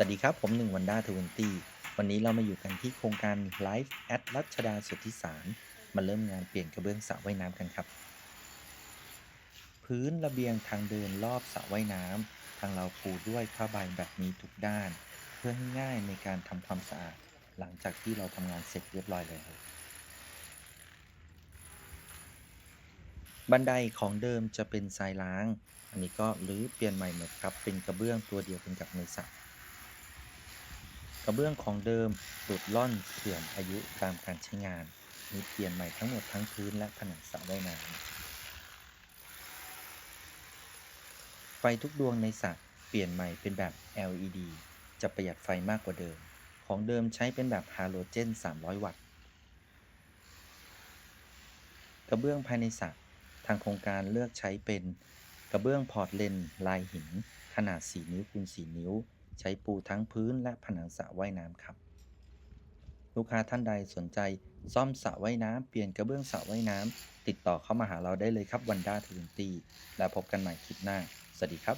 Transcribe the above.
สวัสดีครับ ผมหนึ่งวันด้าทเวนตี้วันนี้เรามาอยู่กันที่โครงการ Life at รัชดาสุทธิสาร มาเริ่มงานเปลี่ยนกระเบื้องสระว่ายน้ำกันครับ พื้นระเบียงทางเดินรอบสระว่ายน้ำทางเราปูด้วยผ้าใบแบบนี้ทุกด้าน เพื่อให้ง่ายในการทำความสะอาด หลังจากที่เราทำงานเสร็จเรียบร้อยแล้วบันไดของเดิมจะเป็นทรายล้าง อันนี้ก็รื้อเปลี่ยนใหม่หมดครับ เป็นกระเบื้องตัวเดียวกันกับในสระก ระเบื้องของเดิมหลุดล่อนเสื่อมอายุตามการใช้งาน มีเปลี่ยนใหม่ทั้งหมดทั้งพื้นและผนังสระว่ายน้ำไฟทุกดวงในสระเปลี่ยนใหม่เป็นแบบ LED จะประหยัดไฟมากกว่าเดิม ของเดิมใช้เป็นแบบฮาโลเจน 300 วัตต์ กระเบื้องภายในสระทางโครงการเลือกใช้เป็น กระเบื้องพอร์ตเลนลายหิน ขนาด 4 นิ้วคูณ 4 นิ้ว ใช้ปูทั้งพื้นและผนังสระว่ายน้ำครับ ลูกค้าท่านใดสนใจซ่อมสระว่ายน้ำเปลี่ยนกระเบื้องสระว่ายน้ำติดต่อเข้ามาหาเราได้เลยครับวันด้าทวินตี้แล้วพบกันใหม่คลิปหน้า สวัสดีครับ